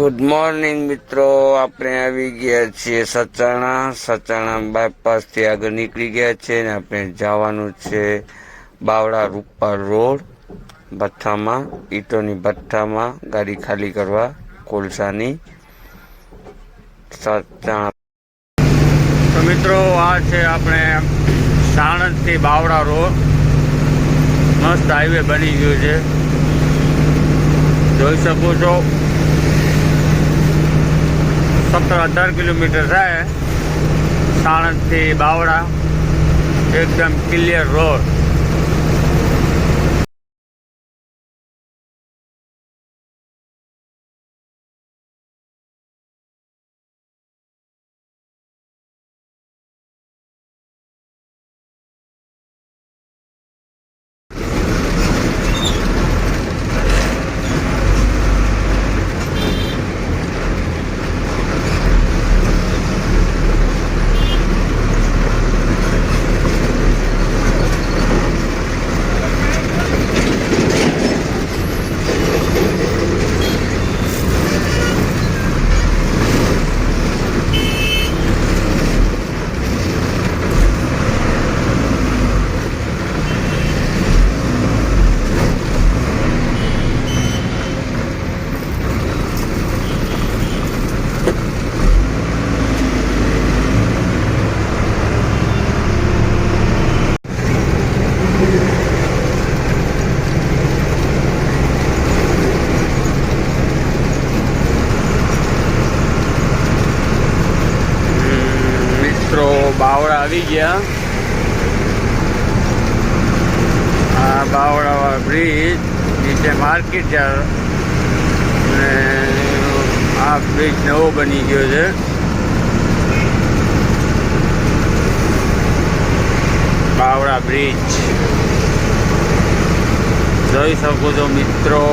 Good morning મિત્રો. આપણે આવી ગયા છીએ સચાણા. સચાણા બાયપાસથી આગળ નીકળી ગયા છે ને આપણે જવાનું છે બાવડા રૂપા રોડ. ભઠ્ઠામાં ઈટોની ભઠ્ઠામાં ગાડી ખાલી કરવા કોલસાની. સચાણા. મિત્રો, આ છે આપણે સાણંદથી બાવળા રોડ. મસ્ત હાઈવે બની ગયો છે. જોઈ શકો છો. સત્તર અઢાર કિલોમીટર થાય સાણંદથી બાવડા એકદમ ક્લિયર રોડ મિત્રો બાવળા આવી ગયા. આ બાવળા બ્રિજ નીચે માર્કેટ અને આ બ્રિજ નવો બની ગયો છે. બાવળા બ્રિજ જોઈ શકો છો મિત્રો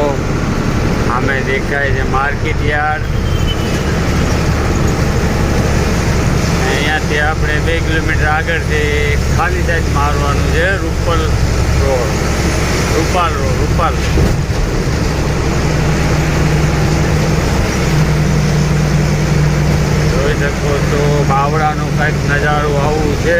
અમે દેખાય છે માર્કેટ યાર્ડ. અહીંયાથી આપણે બે કિલોમીટર આગળ છે ખાલી સાઈડ મારવાનું છે, રૂપલ રોડ. રૂપાલ રોડ, રૂપાલ. જોઈ શકો તો બાવળાનું કંઈક નજારું આવું છે.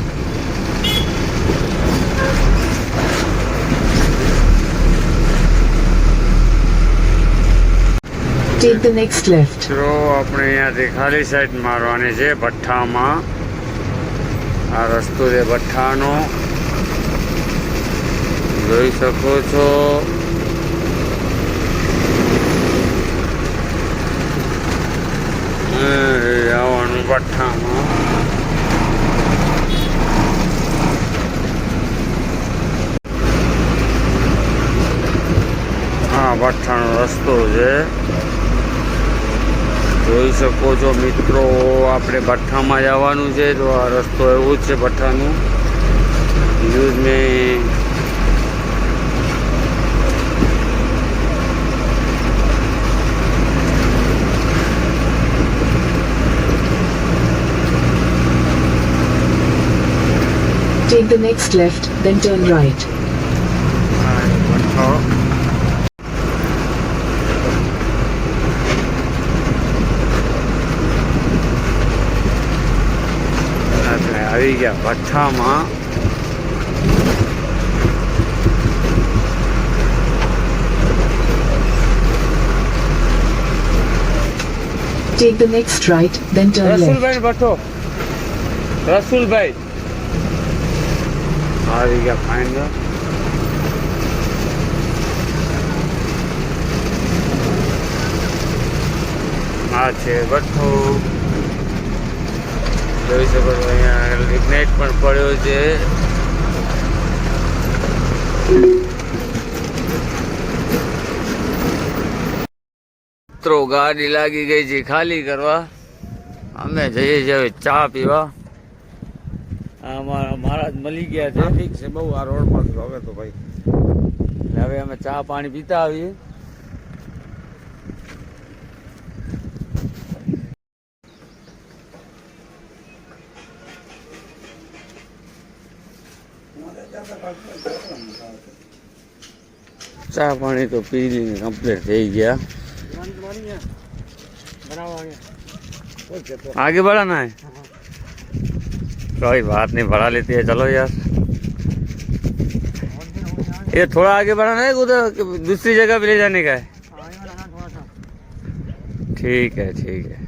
Take the next left. મિત્રો આપણે અહીંયાથી ખાલી સાઈડ મારવાની છે, ભઠ્ઠામાં, આ રસ્તો છે ભઠ્ઠાનો. જોઈ શકો છો. આવવાનું ભઠ્ઠામાં. ભઠ્ઠાનો રસ્તો છે. જોઈ શકો છો મિત્રો આપણે ભઠ્ઠામાં જવાનું છે તો આ રસ્તો એવો જ છે ભઠ્ઠાનું ન્યૂઝ મેં Take the next left, then turn right. આ ભઠ્ઠો આપણે આવી ગયા ભઠ્ઠામાં. Take the next right, then turn left. રસુલભાઈ ભઠ્ઠો રસુલભાઈ. આવી ગયા ફાઇનલ આ છે ભઠ્ઠો. જોઈ શકો છો અહીંયા લિગ્નાઇટ પણ પડ્યો છે. મિત્રો ગાડી લાગી ગઈ છે ખાલી કરવા. અમે જઈએ છીએ હવે ચા પીવા. અમારા મહારાજ મળી ગયા છે. ઠીક છે બહુ આ રોડ પર હવે તો ભાઈ. હવે અમે ચા પાણી પીતા આવીએ. ચા પાણી તો પી લઈને કમ્પ્લીટ થઈ ગયા आगे बढ़ाना है कोई बात नहीं बढ़ा लेती है चलो यार ये थोड़ा आगे बढ़ाना है कि उधर दूसरी जगह पे ले जाने का है ठीक है ठीक है